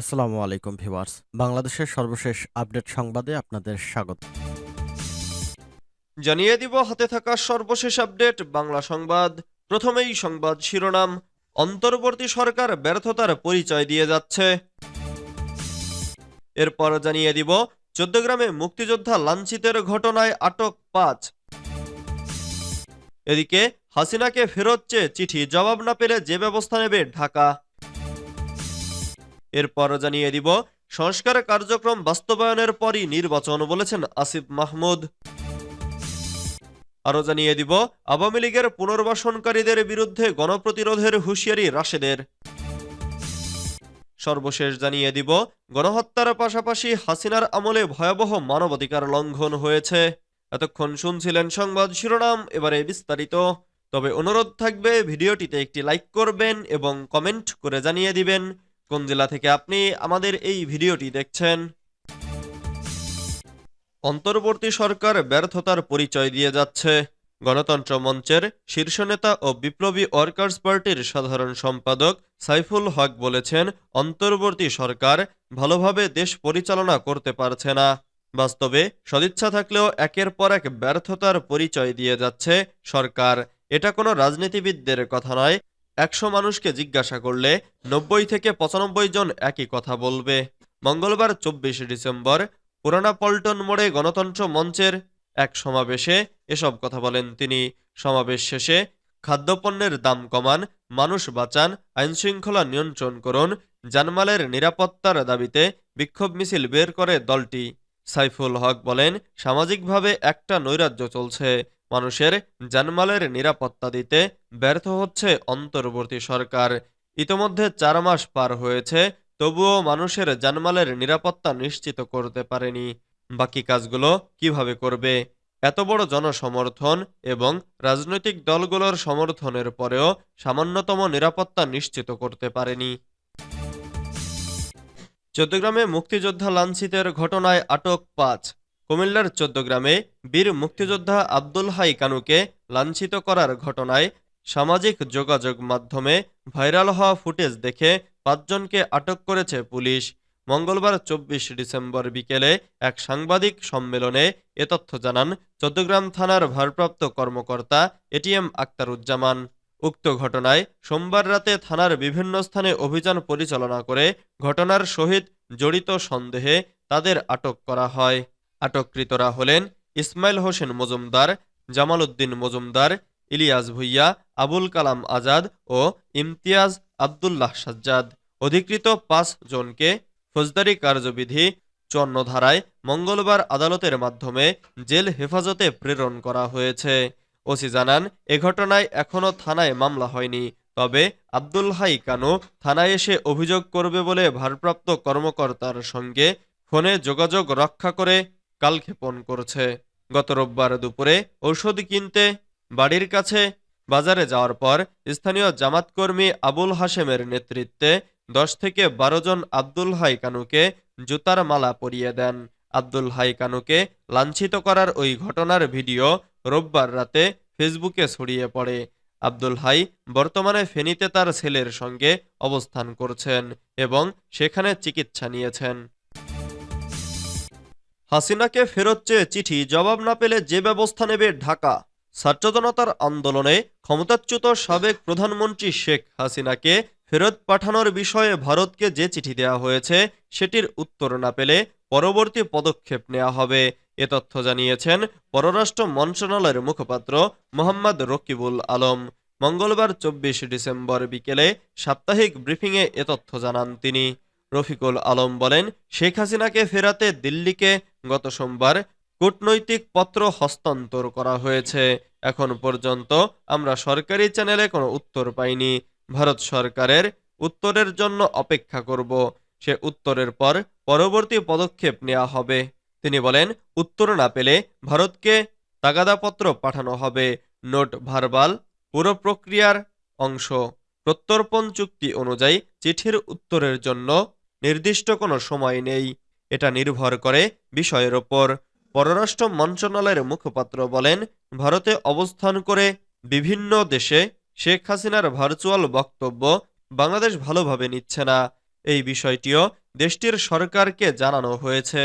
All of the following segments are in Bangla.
আসসালামু আলাইকুম, ভিউয়ার্স। বাংলাদেশের সর্বশেষ আপডেট সংবাদে আপনাদের স্বাগত। জানিয়ে দিব, হাতে থাকা সর্বশেষ আপডেট, বাংলা সংবাদ। প্রথমেই সংবাদ শিরোনাম, অন্তর্বর্তী সরকার ব্যর্থতার পরিচয় দিয়ে যাচ্ছে। এরপর জানিয়ে দিব, চোদ্দগ্রামে মুক্তিযোদ্ধা লাঞ্ছিতের ঘটনায় আটক পাঁচ। এদিকে, হাসিনাকে ফেরত চেয়ে চিঠি জবাব না পেলে যে ব্যবস্থা নেবে ঢাকা। এরপর জানিয়ে দিব, সংস্কার কার্যক্রম বাস্তবায়নের পরই নির্বাচন বলেছেন আসিফ মাহমুদ। আরও জানিয়ে দিব, আওয়ামী লীগের পুনর্বাসনকারীদের বিরুদ্ধে গণপ্রতিরোধের হুঁশিয়ারি রাশেদের। সর্বশেষ জানিয়ে দিব, গণহত্যার পাশাপাশি হাসিনার আমলে ভয়াবহ মানবাধিকার লঙ্ঘন হয়েছে। এতক্ষণ শুনছিলেন সংবাদ শিরোনাম, এবারে বিস্তারিত। তবে অনুরোধ থাকবে, ভিডিওটিতে একটি লাইক করবেন এবং কমেন্ট করে জানিয়ে দিবেন। কোন জেলা থেকে আপনি আমাদের এই ভিডিওটি দেখছেন? অন্তর্বর্তী সরকার ব্যর্থতার পরিচয় দিয়ে যাচ্ছে। গণতন্ত্র মঞ্চের শীর্ষ নেতা ও বিপ্লবী ওয়ার্কার্স পার্টির সাধারণ সম্পাদক সাইফুল হক বলেছেন, অন্তর্বর্তী সরকার ভালোভাবে দেশ পরিচালনা করতে পারছে না। বাস্তবে সদিচ্ছা থাকলেও একের পর এক ব্যর্থতার পরিচয় দিয়ে যাচ্ছে সরকার। এটা কোনো রাজনীতিবিদদের কথা নয় একশো মানুষকে জিজ্ঞাসা করলে নব্বই থেকে পঁচানব্বই জন একই কথা বলবে। মঙ্গলবার চব্বিশে ডিসেম্বর পুরানা পল্টন মোড়ে গণতন্ত্র মঞ্চের এক সমাবেশে এসব কথা বলেন তিনি। সমাবেশ শেষে খাদ্যপণ্যের দাম কমান, মানুষ বাঁচান, আইনশৃঙ্খলা নিয়ন্ত্রণ করুন, জানমালের নিরাপত্তার দাবিতে বিক্ষোভ মিছিল বের করে দলটি। সাইফুল হক বলেন, সামাজিকভাবে একটা নৈরাজ্য চলছে। মানুষের জানমালের নিরাপত্তা দিতে ব্যর্থ হচ্ছে অন্তর্বর্তী সরকার। ইতোমধ্যে চার মাস পার হয়েছে, তবুও মানুষের জানমালের নিরাপত্তা নিশ্চিত করতে পারেনি। বাকি কাজগুলো কীভাবে করবে? এত বড় জনসমর্থন এবং রাজনৈতিক দলগুলোর সমর্থনের পরেও সামান্যতম নিরাপত্তা নিশ্চিত করতে পারেনি। চট্টগ্রামে মুক্তিযোদ্ধা লাঞ্ছিতের ঘটনায় আটক পাঁচ কুমিল্লার চৌদ্দগ্রামে বীর মুক্তিযোদ্ধা আব্দুল হাই কানুকে লাঞ্ছিত করার ঘটনায় সামাজিক যোগাযোগ মাধ্যমে ভাইরাল হওয়া ফুটেজ দেখে পাঁচজনকে আটক করেছে পুলিশ। মঙ্গলবার চব্বিশ ডিসেম্বর বিকেলে এক সাংবাদিক সম্মেলনে এ তথ্য জানান চৌদ্দগ্রাম থানার ভারপ্রাপ্ত কর্মকর্তা এটিএম আক্তারুজ্জামান। উক্ত ঘটনায় সোমবার রাতে থানার বিভিন্ন স্থানে অভিযান পরিচালনা করে ঘটনার সহিত জড়িত সন্দেহে তাদের আটক করা হয়। আটককৃতরা হলেন ইসমাইল হোসেন মজুমদার, জামাল উদ্দিন মজুমদার, ইলিয়াস ভুইয়া, আবুল কালাম আজাদ ও ইমতিয়াজ আবদুল্লাহ সাজ্জাদ। অধিকৃত পাঁচ জনকে ফৌজদারি কার্যবিধি চন্ন ধারায় মঙ্গলবার আদালতের মাধ্যমে জেল হেফাজতে প্রেরণ করা হয়েছে। ওসি জানান, এ ঘটনায় এখনও থানায় মামলা হয়নি, তবে আব্দুল হাই কানু থানায় এসে অভিযোগ করবে বলে ভারপ্রাপ্ত কর্মকর্তার সঙ্গে ফোনে যোগাযোগ রক্ষা করে কালক্ষেপণ করছে। গত রোববার দুপুরে ঔষধ কিনতে বাড়ির কাছে বাজারে যাওয়ার পর স্থানীয় জামাতকর্মী আবুল হাশেমের নেতৃত্বে দশ থেকে বারো জন আব্দুল হাই কানুকে জুতার মালা পরিয়ে দেন। আব্দুল হাই কানুকে লাঞ্ছিত করার ওই ঘটনার ভিডিও রোববার রাতে ফেসবুকে ছড়িয়ে পড়ে। আব্দুল হাই বর্তমানে ফেনীতে তার ছেলের সঙ্গে অবস্থান করছেন এবং সেখানে চিকিৎসা নিয়েছেন। হাসিনাকে ফেরত চেয়ে চিঠি জবাব না পেলে যে ব্যবস্থা নেবে ঢাকা। জনতার আন্দোলনে ক্ষমতাচ্যুত সাবেক প্রধানমন্ত্রী শেখ হাসিনাকে ফেরত পাঠানোর বিষয়ে ভারতকে যে চিঠি দেওয়া হয়েছে, সেটির উত্তর না পেলে পরবর্তী পদক্ষেপ নেওয়া হবে। এ তথ্য জানিয়েছেন পররাষ্ট্র মন্ত্রণালয়ের মুখপাত্র মোহাম্মদ রকিবুল আলম। মঙ্গলবার চব্বিশ ডিসেম্বর বিকেলে সাপ্তাহিক ব্রিফিংয়ে এ তথ্য জানান তিনি। রফিকুল আলম বলেন, শেখ হাসিনাকে ফেরাতে দিল্লিকে গত সোমবার কূটনৈতিক পত্র হস্তান্তর করা হয়েছে। এখন পর্যন্ত আমরা সরকারি চ্যানেলে কোনো উত্তর পাইনি। ভারত সরকারের উত্তরের জন্য অপেক্ষা করব। সে উত্তরের পর পরবর্তী পদক্ষেপ নেওয়া হবে। তিনি বলেন, উত্তর না পেলে ভারতকে তাগাদাপত্র পাঠানো হবে। নোট ভারবাল, পুরো প্রক্রিয়ার অংশ। প্রত্যর্পণ চুক্তি অনুযায়ী চিঠির উত্তরের জন্য নির্দিষ্ট কোনো সময় নেই। এটা নির্ভর করে বিষয়ের ওপর পররাষ্ট্র মন্ত্রণালয়ের মুখপাত্র বলেন, ভারতে অবস্থান করে বিভিন্ন দেশে শেখ হাসিনার ভার্চুয়াল বক্তব্য বাংলাদেশ ভালোভাবে নিচ্ছে না। এই বিষয়টিও দেশটির সরকারকে জানানো হয়েছে।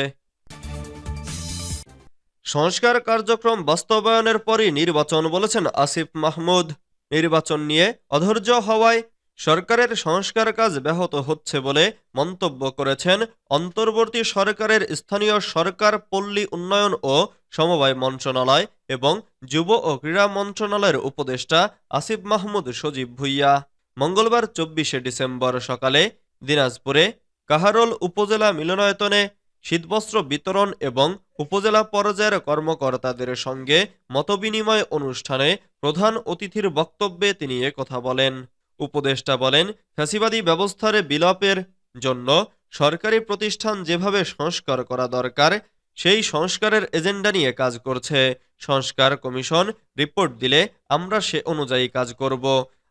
সংস্কার কার্যক্রম বাস্তবায়নের পরই নির্বাচন বলেছেন আসিফ মাহমুদ। নির্বাচন নিয়ে অধৈর্য হওয়ায় সরকারের সংস্কার কাজ ব্যাহত হচ্ছে বলে মন্তব্য করেছেন অন্তর্বর্তী সরকারের স্থানীয় সরকার পল্লী উন্নয়ন ও সমবায় মন্ত্রণালয় এবং যুব ও ক্রীড়া মন্ত্রণালয়ের উপদেষ্টা আসিফ মাহমুদ সজীব ভুইয়া। মঙ্গলবার চব্বিশে ডিসেম্বর সকালে দিনাজপুরে কাহারোল উপজেলা মিলনায়তনে শীতবস্ত্র বিতরণ এবং উপজেলা পর্যায়ের কর্মকর্তাদের সঙ্গে মতবিনিময় অনুষ্ঠানে প্রধান অতিথির বক্তব্যে তিনি কথা বলেন। উপদেষ্টা বলেন, ফ্যাসিবাদী ব্যবস্থার বিলোপের জন্য সরকারি প্রতিষ্ঠান যেভাবে সংস্কার করা দরকার, সেই সংস্কারের এজেন্ডা নিয়ে কাজ করছে। সংস্কার কমিশন রিপোর্ট দিলে আমরা সে অনুযায়ী কাজ করব।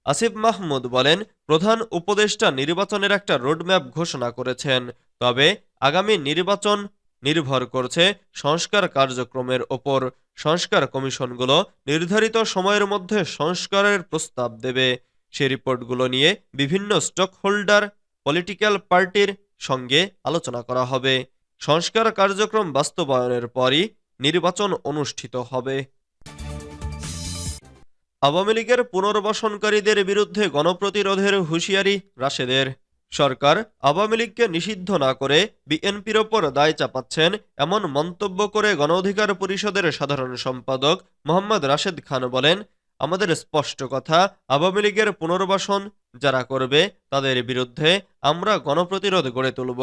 আসিফ মাহমুদ বলেন, প্রধান উপদেষ্টা নির্বাচনের একটা রোডম্যাপ ঘোষণা করেছেন। তবে আগামী নির্বাচন নির্ভর করছে সংস্কার কার্যক্রমের ওপর। সংস্কার কমিশনগুলো নির্ধারিত সময়ের মধ্যে সংস্কারের প্রস্তাব দেবে। সে রিপোর্টগুলো নিয়ে বিভিন্ন স্টক হোল্ডার পলিটিক্যাল পার্টির সঙ্গে আলোচনা করা হবে। সংস্কার কার্যক্রম বাস্তবায়নের পরই নির্বাচন অনুষ্ঠিত হবে। আওয়ামী লীগের পুনর্বাসনকারীদের বিরুদ্ধে গণপ্রতিরোধের হুঁশিয়ারি রাশেদের। সরকার আওয়ামী লীগকে নিষিদ্ধ না করে বিএনপির ওপর দায় চাপাচ্ছেন এমন মন্তব্য করে গণ অধিকার পরিষদের সাধারণ সম্পাদক মোহাম্মদ রাশেদ খান বলেন আমাদের স্পষ্ট কথা, আওয়ামী লীগের পুনর্বাসন যারা করবে তাদের বিরুদ্ধে আমরা গণপ্রতিরোধ গড়ে তুলব।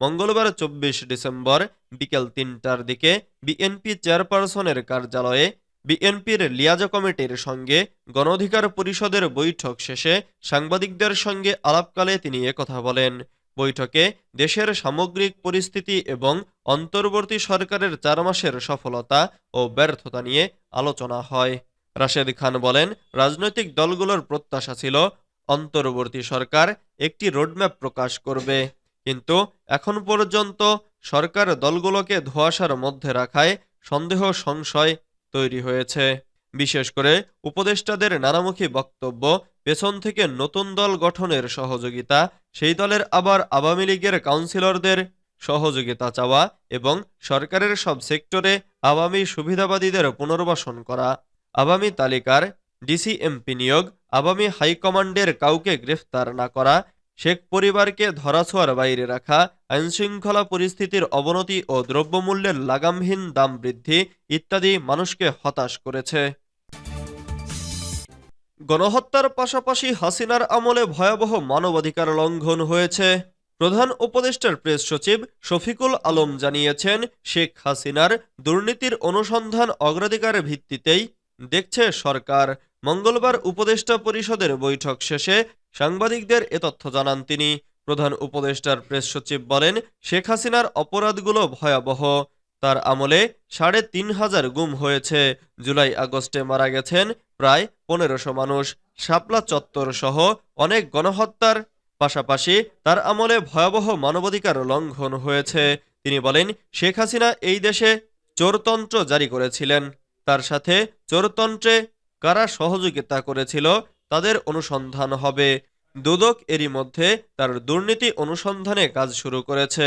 মঙ্গলবার চব্বিশ ডিসেম্বর বিকেল তিনটার দিকে বিএনপি চেয়ারপারসনের কার্যালয়ে বিএনপির লিয়াজা কমিটির সঙ্গে গণঅধিকার পরিষদের বৈঠক শেষে সাংবাদিকদের সঙ্গে আলাপকালে তিনি একথা বলেন। বৈঠকে দেশের সামগ্রিক পরিস্থিতি এবং অন্তর্বর্তী সরকারের চার মাসের সফলতা ও ব্যর্থতা নিয়ে আলোচনা হয়। রাশেদ খান বলেন, রাজনৈতিক দলগুলোর প্রত্যাশা ছিল, অন্তর্বর্তী সরকার একটি রোডম্যাপ প্রকাশ করবে। কিন্তু এখন পর্যন্ত সরকার দলগুলোকে ধোঁয়াশার মধ্যে রাখায় সন্দেহ সংশয় তৈরি হয়েছে। বিশেষ করে উপদেষ্টাদের নানামুখী বক্তব্য, পেছন থেকে নতুন দল গঠনের সহযোগিতা, সেই দলের আবার আওয়ামী লীগের কাউন্সিলরদের সহযোগিতা চাওয়া এবং সরকারের সব সেক্টরে আওয়ামী সুবিধাবাদীদের পুনর্বাসন করা। আওয়ামী তালিকার ডিসিএমপি নিয়োগ আওয়ামী হাইকমান্ডের কাউকে গ্রেফতার না করা, শেখ পরিবারকে ধরাছোঁয়ার বাইরে রাখা, আইনশৃঙ্খলা পরিস্থিতির অবনতি ও দ্রব্যমূল্যের লাগামহীন দাম বৃদ্ধি ইত্যাদি মানুষকে হতাশ করেছে। গণহত্যার পাশাপাশি হাসিনার আমলে ভয়াবহ মানবাধিকার লঙ্ঘন হয়েছে। প্রধান উপদেষ্টার প্রেস সচিব শফিকুল আলম জানিয়েছেন, শেখ হাসিনার দুর্নীতির অনুসন্ধান অগ্রাধিকারের ভিত্তিতেই দেখছে সরকার। মঙ্গলবার উপদেষ্টা পরিষদের বৈঠক শেষে সাংবাদিকদের এ তথ্য জানান তিনি। প্রধান উপদেষ্টার প্রেস সচিব বলেন, শেখ হাসিনার অপরাধগুলো ভয়াবহ। তার আমলে সাড়ে তিন হাজার গুম হয়েছে। জুলাই আগস্টে মারা গেছেন প্রায় পনেরোশো মানুষ। শাপলা চত্বর সহ অনেক গণহত্যার পাশাপাশি তার আমলে ভয়াবহ মানবাধিকার লঙ্ঘন হয়েছে। তিনি বলেন, শেখ হাসিনা এই দেশে চোরতন্ত্র জারি করেছিলেন। তার সাথে চোরতন্ত্রে কারা সহযোগিতা করেছিল তাদের অনুসন্ধান হবে। দুদক এরই মধ্যে তার দুর্নীতি অনুসন্ধানে কাজ শুরু করেছে।